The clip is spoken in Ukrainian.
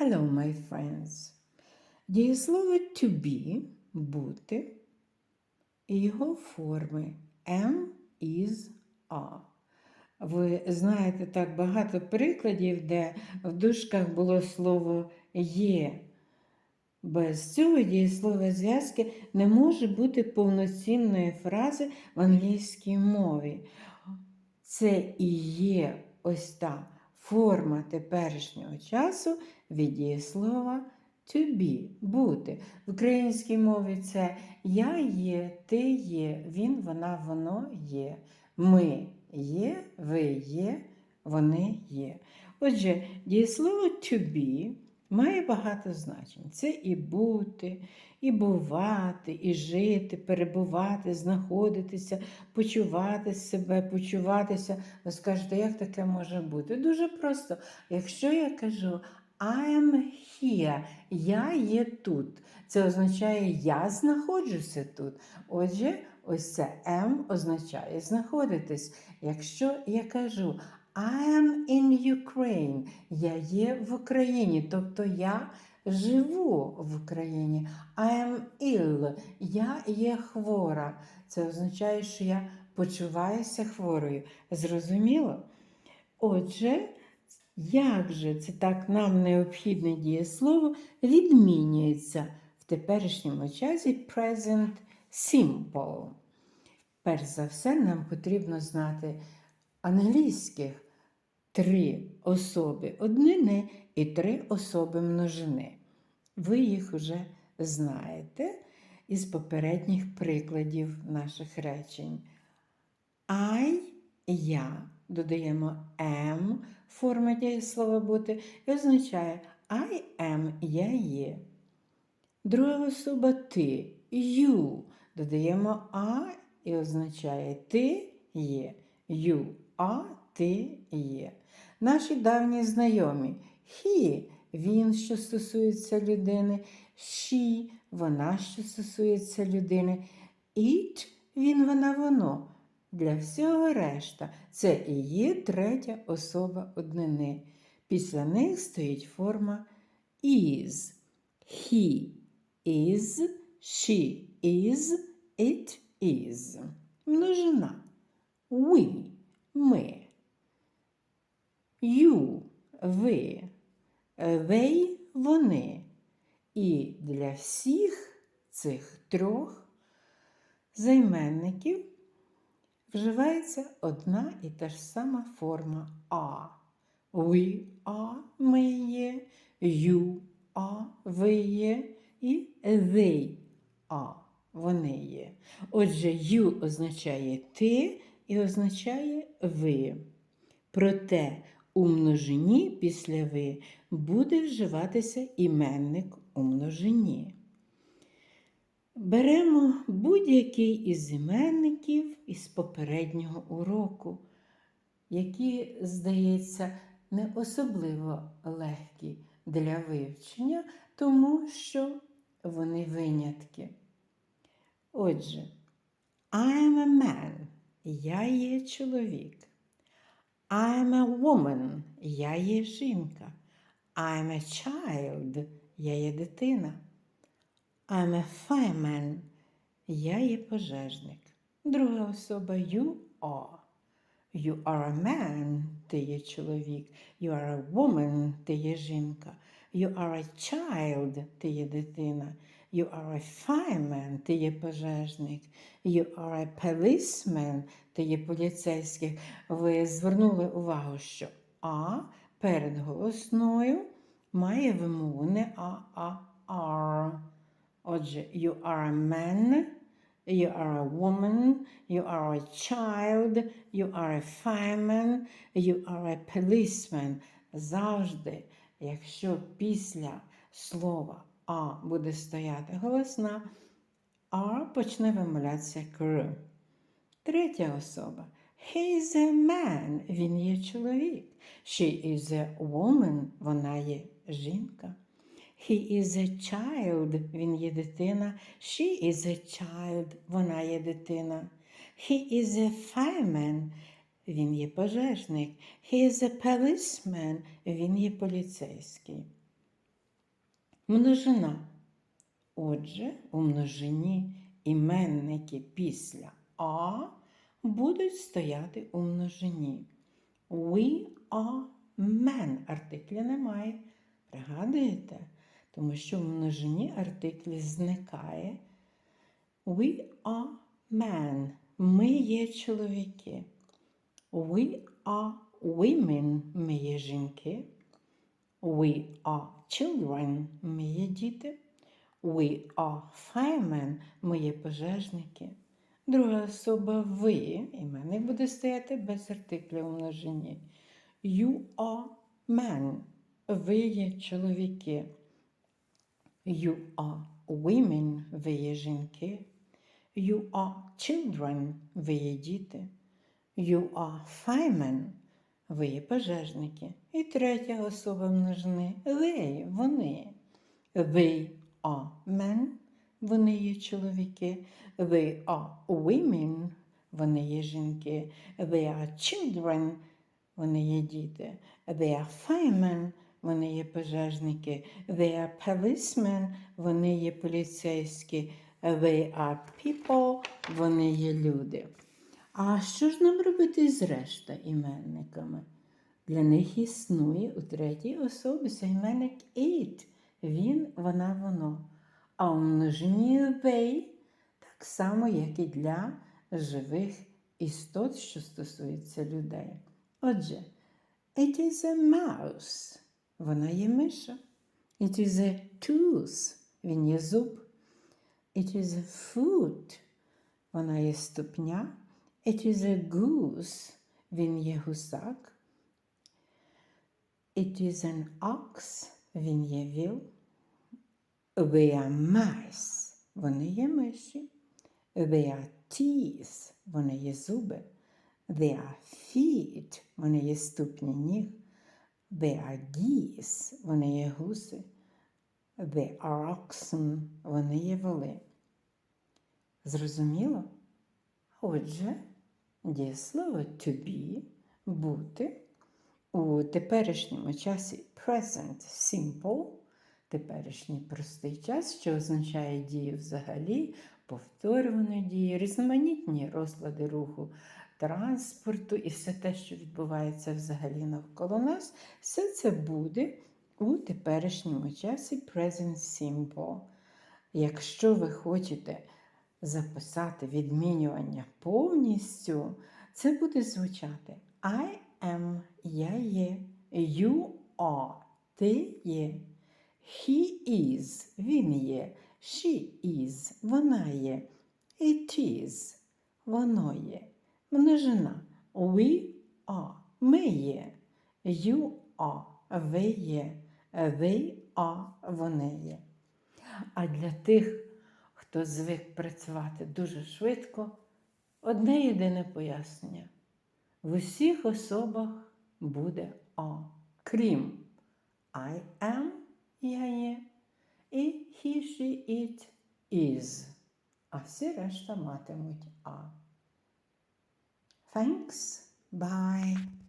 Hello, my friends. Дієслово to be бути і його форми am, is, are. Ви знаєте так багато прикладів, де в дужках було слово є. Без цього дієслова зв'язки не може бути повноцінної фрази в англійській мові. Це і є ось та форма теперішнього часу від дієслова to be бути. В українській мові це я є, ти є, він, вона, воно є. Ми є, ви є, вони є. Отже, дієслово to be має багато значень. Це і бути, і бувати, і жити, перебувати, знаходитися, почувати себе, почуватися. Ви скажете, як таке може бути? Дуже просто. Якщо я кажу I am here, я є тут. Це означає я знаходжуся тут. Отже, ось це am означає знаходитись. Якщо я кажу I am in Ukraine, я є в Україні, тобто я живу в Україні. I am ill, я є хвора. Це означає, що я почуваюся хворою. Зрозуміло? Отже, як же це так нам необхідне дієслово відмінюється в теперішньому часі present simple? Перш за все, нам потрібно знати англійських три особи однини і три особи множини. Ви їх вже знаєте із попередніх прикладів наших речень. I я додаємо am форма дієслова бути і означає I am я є. Друга особа ти you. Додаємо I і означає ти є. You а ти є. Наші давні знайомі he – він, що стосується людини, she – вона, що стосується людини, it – він, вона, воно. Для всього решта це і є третя особа однини. Після них стоїть форма is. He is, she is, it is. Множина. We ми. You ви, they вони. І для всіх цих трьох займенників вживається одна і та ж сама форма а. We are ми є, you are ви є і they are вони є. Отже, you означає ти і означає ви. Проте у множині після ви буде вживатися іменник у множині. Беремо будь-який із іменників із попереднього уроку, які, здається, не особливо легкі для вивчення, тому що вони винятки. Отже, I am a man. Я є чоловік. I'm a woman. Я є жінка. I'm a child. Я є дитина. I'm a fireman. Я є пожежник. Друга особа you are. You are a man, ти є чоловік. You are a woman, ти є жінка. You are a child, ти є дитина. You are a fireman, ти є пожежник. You are a policeman, ти є поліцейський. Ви звернули увагу, що А перед голосною має вимову не А, а are. Отже, you are a man, you are a woman, you are a child, you are a fireman, you are a policeman. Завжди, якщо після слова а буде стояти голосна, А почне вимовлятися кр. Третя особа. He is a man, він є чоловік. She is a woman, вона є жінка. He is a child, він є дитина. She is a child, вона є дитина. He is a fireman, він є пожежник. He is a policeman, він є поліцейський. Множина. Отже, у множині іменники після А будуть стояти у множині. We are men. Артикля немає. Пригадуєте? Тому що в множині артиклі зникає. We are men. Ми є чоловіки. We are women. Ми є жінки. We are children. Ми є діти. We are firemen. Ми є пожежники. Друга особа ви. Іменник буде стояти без артикля у множині. You are men. Ви є чоловіки. You are women. Ви є жінки. You are children. Ви є діти. You are firemen. Ви є пожежники. І третя особа множини. They, вони. They are men. Вони є чоловіки. They are women. Вони є жінки. They are children. Вони є діти. They are firemen. Вони є пожежники. They are policemen. Вони є поліцейські. They are people. Вони є люди. А що ж нам робити з решта іменниками? Для них існує у третій особі займенник it. Він, вона, воно. А у множині they так само, як і для живих істот, що стосується людей. Отже, it is a mouse. Вона є миша. It is a tooth. Він є зуб. It is a foot. Вона є ступня. It is a goose. Він є гусак. It is an ox. Він є віл. They are mice. Вони є миші. They are teeth. Вони є зуби. They are feet. Вони є ступні ніг. They are geese. Вони є гуси. They are oxen. Вони є воли. Зрозуміло? Отже, дієслово to be бути у теперішньому часі present simple, теперішній простий час, що означає дію взагалі, повторювану дію, різноманітні розклади руху транспорту і все те, що відбувається взагалі навколо нас, все це буде у теперішньому часі present simple. Якщо ви хочете записати відмінювання повністю, це буде звучати I am, я є, you are, ти є, he is, він є, she is, вона є, it is, воно є. Множина. We are, ми є, you are, ви є, they are, вони є. А для тих, хто звик працювати дуже швидко, одне єдине пояснення. В усіх особах буде А, крім I am, я є, і he, she, it, is. А всі решта матимуть А. Thanks. Bye.